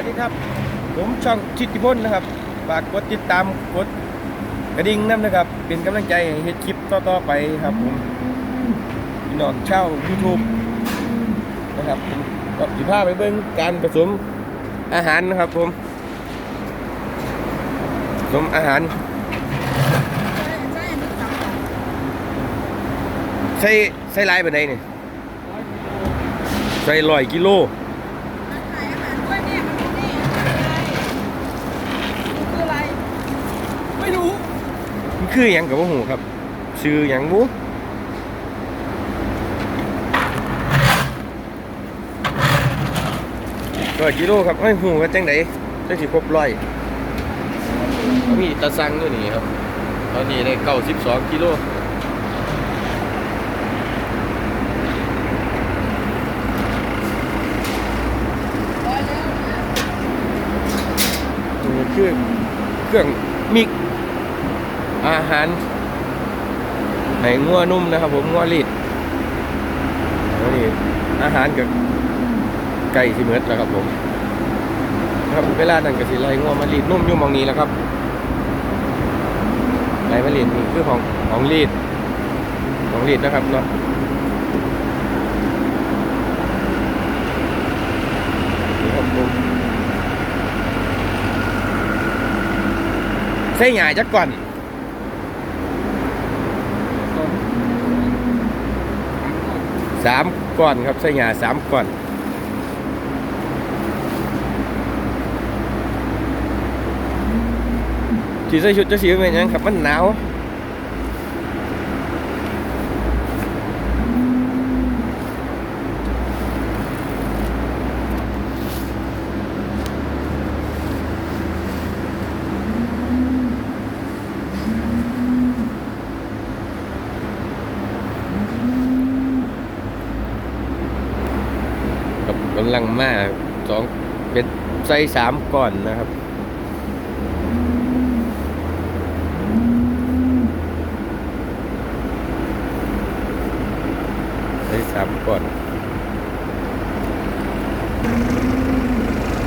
วัสดีครับ ผมช่องชิติพลนะครับฝากกดติดตามกดกระดิ่งน้ำนะครับ เป็นกำลังใจให้เฮ็ดคลิปต่อๆไปครับผมพี่น้องเช่า YouTube นะครับก็สิพาไปเบิ่งการผสมอาหารนะครับผมผสมอาหาร ใส่ใส่ลายปานใดนี่ยใส่ร้อยกิโล คือหยังกับว่าหูครับ ชื่อหยังบูร้อยกิโลครับไอ้ยหูว่าจังไดจังสิครบร้อยเขามีตะซังด้วยนี่ครับ ตอนนี้ได้เก้าสิบสองกิโลนี่คือเครื่องมิก อาหารในงัวนุ่มนะครับ ผมงัวลีดนี่อาหารกับไก่สิเมิดแล้วครับผมครับเวลานั่นก็สิไล่งัวมาลีดนุ่มยู่หมองนี้แล้วครับไล่มาลีดนี่คือของของลีดของลีดนะครับเนาะใส่หยาจักก่อน สามก้อนครับใส่หยาสามก้อนที่ใส่ชุดจะสีเป็นยังครับมันหนาว มาสองเป็นใส่สามก้อนนะครับใส่สามก้อน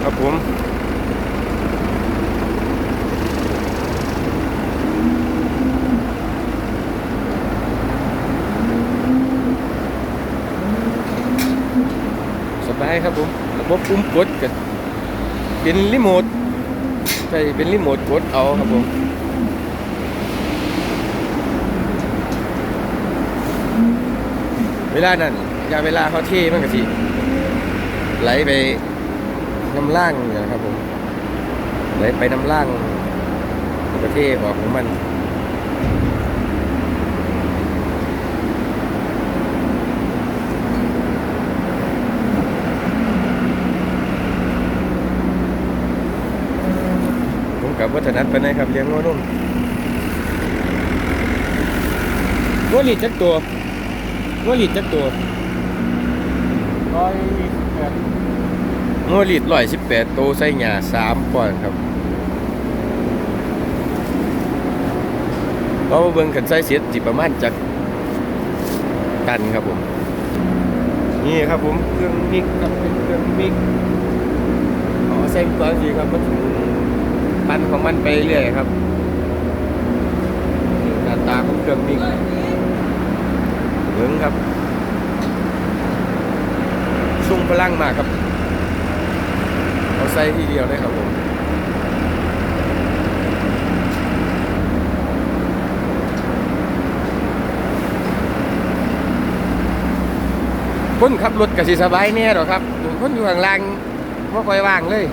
ครับผมสบายครับผม ระบบปุ่มกดกันเป็นรีโมทใช่เป็นรีโมทกดเอาครับผมเวลานั้นยาเวลาเขาเท่มันก็สิไหลไปน้ำล่างเนี่ยนะครับผมไหลไปน้ำล่างประเทศออกของมัน ผมกับ วัฒนัทไปไหนครับเลี้ยงงัวนุ่มงัวหลีดจักตัวงัวหลีดจักตัวร้อยยี่สิบแปดงัวหลีดร้อยสิบแปดตัวใส่หยาสามก่อนครับเพราะว่าเบิ่งกันใส่เสียจิประมาณจักตันครับผม นี่ครับผมเครื่องมิกครับเป็นเครื่องมิกอ๋อใส่ก่อนสิครับมัน ปันของมันไปเรื่อยครับหน้าตาของเครื่องมิกเบิ่งครับชุ่มพลังมากครับ เอาใส่ทีเดียวเลยครับผมคนขับรถก็สิสบายแน่หรอครับคนอยู่ข้างล่างไม่ค่อยว่างเลย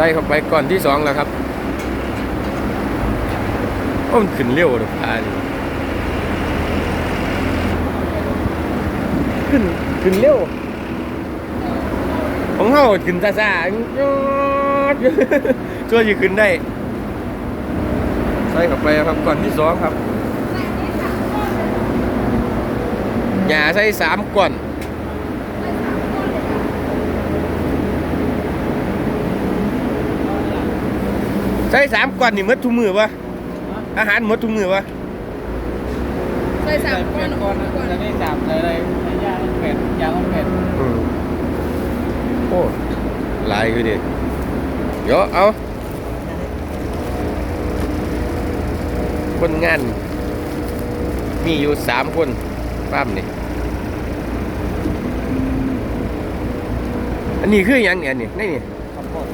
ส่เข้าไปก่อนที่สองแล้วครับโอ้มันขึ้นเร็วเลยพานี่ขึ้นขึ้นเร็วของเฮาขึ้นซ่าๆยอดช่วยอยู่ขึ้นได้ใส่เข้าไปครับก่อนที่สองครับหญ้าใส่สามก่อน ใส่สามก่อนนี่หมดทุกมือวะอาหารหมดทุกมือวะใส่สามก้อนก้อนก้อนจะได้จับเลยเลยยาต้องเป็ดยาต้องเป็ดอืมโอ้หลายคือดิเดี๋ยวเอาคนงาน มีอยู่สามคนป้ามนี่อันนี้คืออย่างเนี่ยอันนี่นี่นี่ข้าวโพด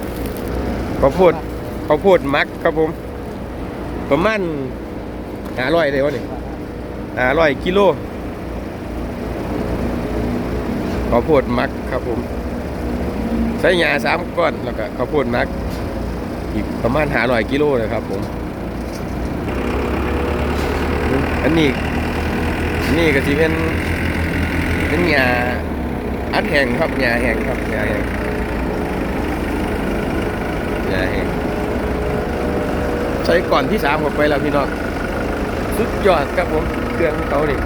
ข้าวโพด ข้าวโพดมักครับผม ประมาณห้าร้อยเลยวะนี่ห้าร้อยกิโลข้าวโพดมักครับผม ใส่หญ้าสามก้อนแล้วก็ข้าวโพดมัก อีกประมาณห้าร้อยกิโลเลยครับผม อันนี้อันนี่ก็จะเป็นเป็นหญ้าอัดแห้งครับห่าแห้งครับห่าแห้งห่าแห้ง ใช้ก่อนที่สามเข้าไปแล้วพี่น้องสุดยอดครับผมเครื่องเขานี่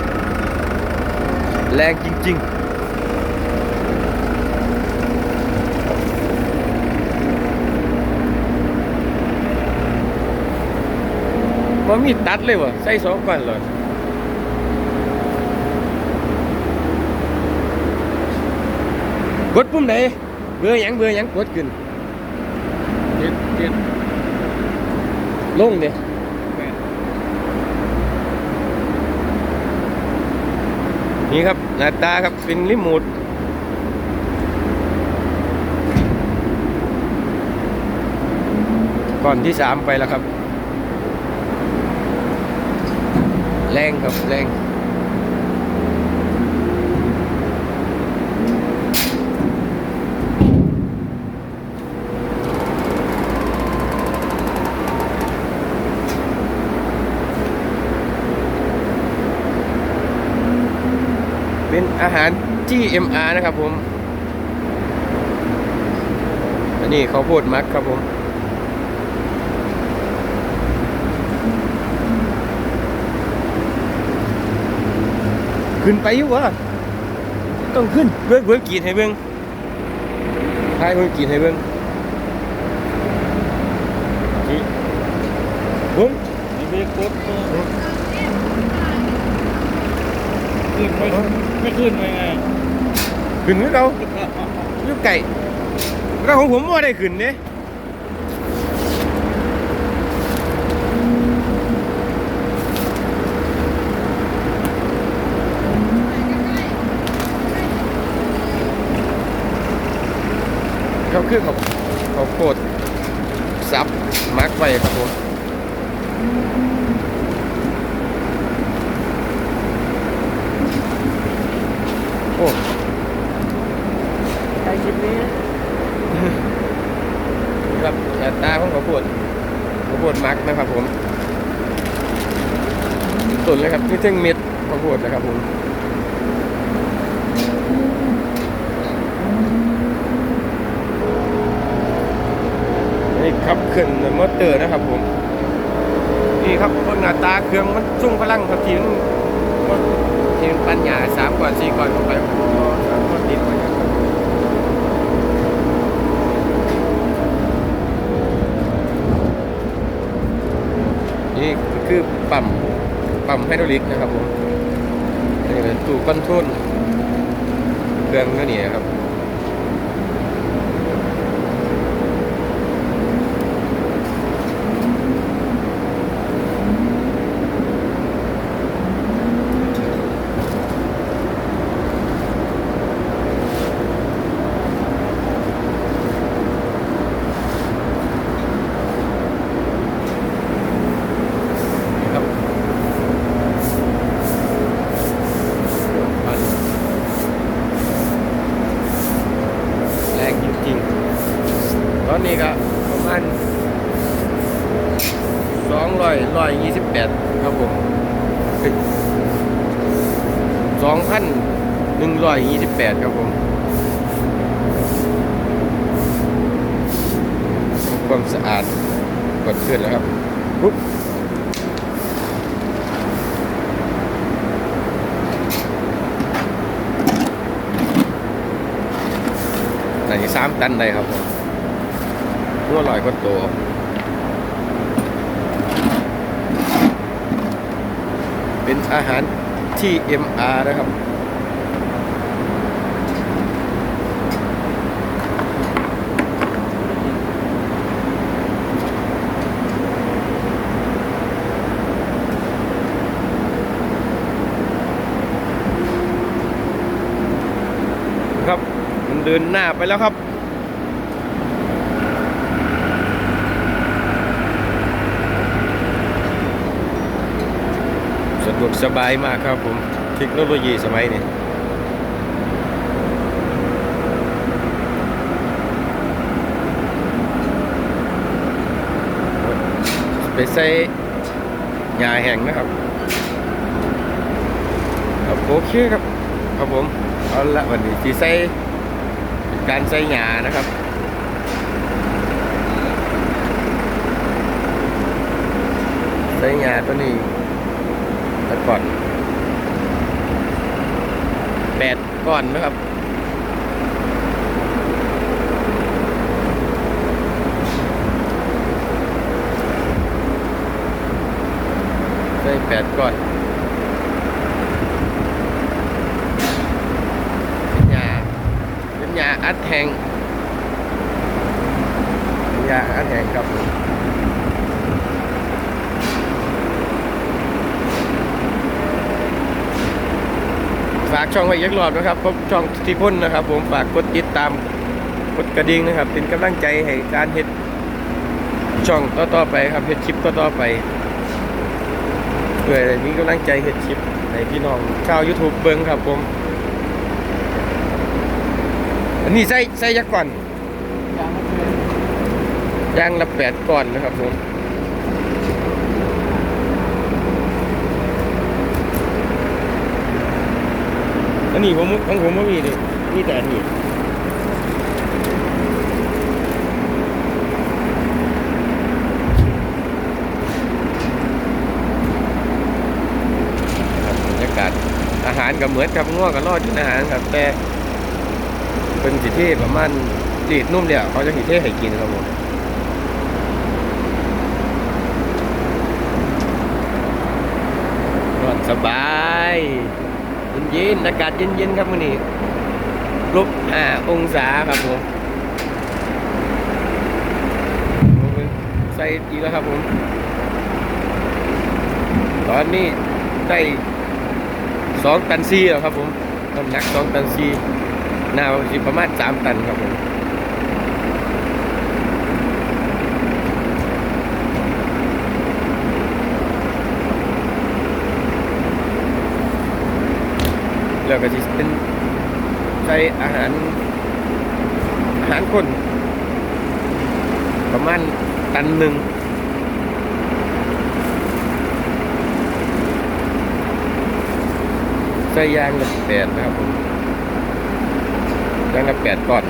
แรงจริงๆมันมีตัดเลยวะใส่สองก่อนเลยกดปุ่มไหนเบอร์หยังเบอร์หยังกดขึ้นเจ็ดเจ็ด ลงเนี่ยแปดนี่ครับหน้าตาครับเป็นรีโมทก่อนที่สามไปแล้วครับ แรงครับแรง เป็นอาหาร GMR นะครับผม อันนี้เขาวโพดมักครับผมขึ้นไปอยู่วะต้องขึ้นเบิ่งเบิ่งกีดให้เบิ่งท้ายเบิ่งกีดให้เบิ่งนี่เบิ่งนี่ไม่กด ขึ้นไม่ไม่ขึ้นไปไงขึ้นคือเขาอยู่ไก่แล้วของผมว่าได้ขึ้นเด้เขาคือเขาเขาโคตรซับมาร์กไว้ครับผมโอ้ ใช้คลิปนี้ ครับหน้าตาของข้าวโพดข้าวโพดมักนะครับผม ตุนเลยครับ นี่เท่งเม็ดข้าวโพดนะครับผมนี่ครับเครื่องมอเตอร์นะครับผม นี่ครับคนหน้าตาเครื่องมันจุ่งพลังครับทีมนทีมนปัญญาสามก่อนสี่ก่อนเข้าไปสามก่อนติดไปครับนี่คือปั๊ม ปั๊มไฮดรอลิกนะครับผมนี่เป็นตู้คอนโทรลเครื่องก็นี่ครับ 2,128 ครับผมความสะอาดกดเพื่อนแล้วครับปุ๊บไหนสามตันได้ครับผมตัวลอยก็ตัวเป็นอาหาร ที่ MR นะครับครับมันเดินหน้าไปแล้วครับ สบายมากครับผมเทคโนโลยีสมัยนี้ไปใส่ยาแห้งนะครับโอเคครับครับผมเอาละวันนี้ที่ใส่การใส่ยานะครับใส่ยาตัวนี้ ก่อนแปดก้อนนะครับใส่แปดก้อนเป็นยาเป็นยาอัดแหงเป็นยาอัดแหงครับ ฝากช่องไว้อีกรอบนะครับพบช่องที่พ่นนะครับ ผมฝากกดติดตามกดกระดิ่งนะครับ เป็นกำลังใจให้การเฮ็ดช่องต่อๆไปครับเฮ็ดคลิปต่อๆไปเพื่อให้มีกำลังใจเฮ็ดคลิปให้พี่น้องชาว YouTube เบิ่งครับผมอันนี้ใส่ใส่ยักก่อนยางมันเป็นย่างละแปดก่อนนะครับผม นนี้ผมของผมไม่มีเลยมีแต่นนี้ครับรรยากาศอาหารก็เหมือนกับง่วงกับรอดอยู่อาหารครับแต่เป็นสิเทประมาณรีดนุ่มเดียเขาจะสิเทให้กินครับผมสบาย เย็นๆอากาศเย็นๆครับมื้อนี้ลบห้าองศาครับผมใส่อีกแล้วครับผม ตอนนี้ได้สองตันซีแล้วครับผมน้ำหนักสองตันซีหน้าสิประมาณสามตันครับผม แล้วก็จะเป็นใส่อาหาร อาหารคน ประมาณตันหนึ่งใส่ยางละแปดนะครับผมยางละแปดก่อน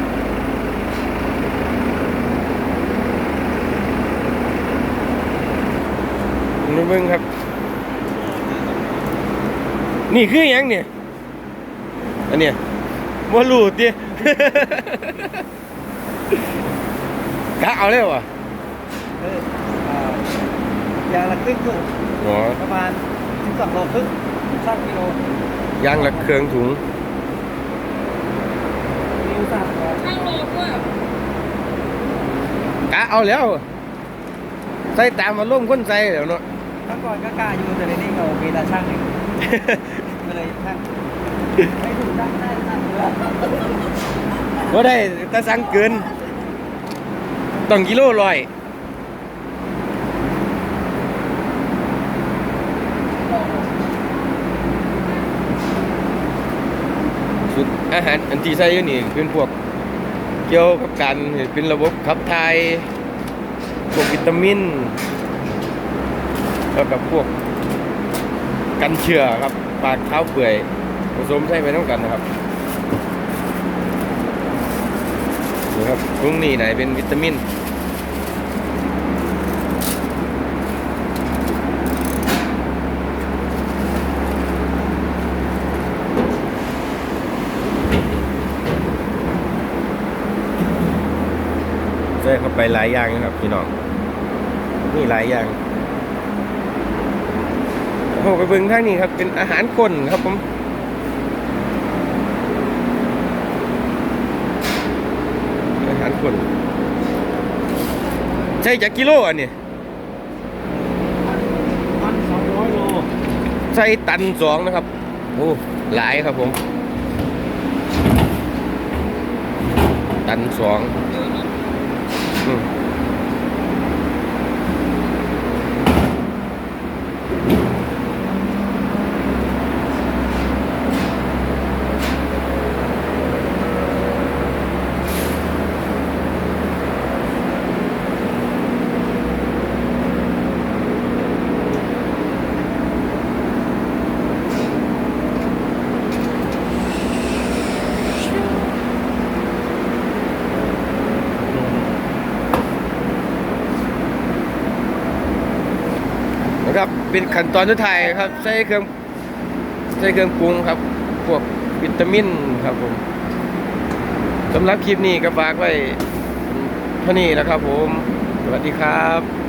นุ่มึงครับ นี่คือหยังเนี่ย อันเนี้ยมัวลูดดิ กะเอาเลยวะเอออ่ายางละครึ่งถุงอ๋อประมาณ12โลครึ่ง3กิโลยางละเครื่องถุงนิ้วสามร้อยข้างโลด้วยกะเอาแล้ว ใส่ตามมาล่มคนใส่เดี๋ยวเนาะถ้าก่อนก็กล้าอยู่แต่ในนี้ก็โอเคแต่ช่างหนึ่งก็เลยช่าง ว่าได้ต่สั่งเกินต้องกิโลร้อยสุดอาหารอันที่ใส่อยู่นี่เป็นพวกเกี่ยวกับการเป็นระบบขับถ่ายพวกวิตามินแล้วกับพวกกันเชื้อครับปากเท้าเปื่อย สมใช้ไปต้องกันนะครับนี่ครับตรงนี้ไหนเป็นวิตามินส่เข้าไปหลายอย่างนะครับพี่น้องนี่หลายอย่างโอ้ไปเบิ่งทางนี้ครับเป็นอาหารคนครับผม อาหารคน ใช่จากกิโลอันนี้พันสองร้อยโลใส่ตันสองนะครับ โอ้ หลายครับผม ตันสอง เป็นขั้นตอนสุดท้ายครับ ใส่เครื่องใส่เครื่องปรุงครับ พวกวิตามินครับผมสำหรับคลิปนี้ก็ฝากไว้เท่านี้นะครับผม สวัสดีครับ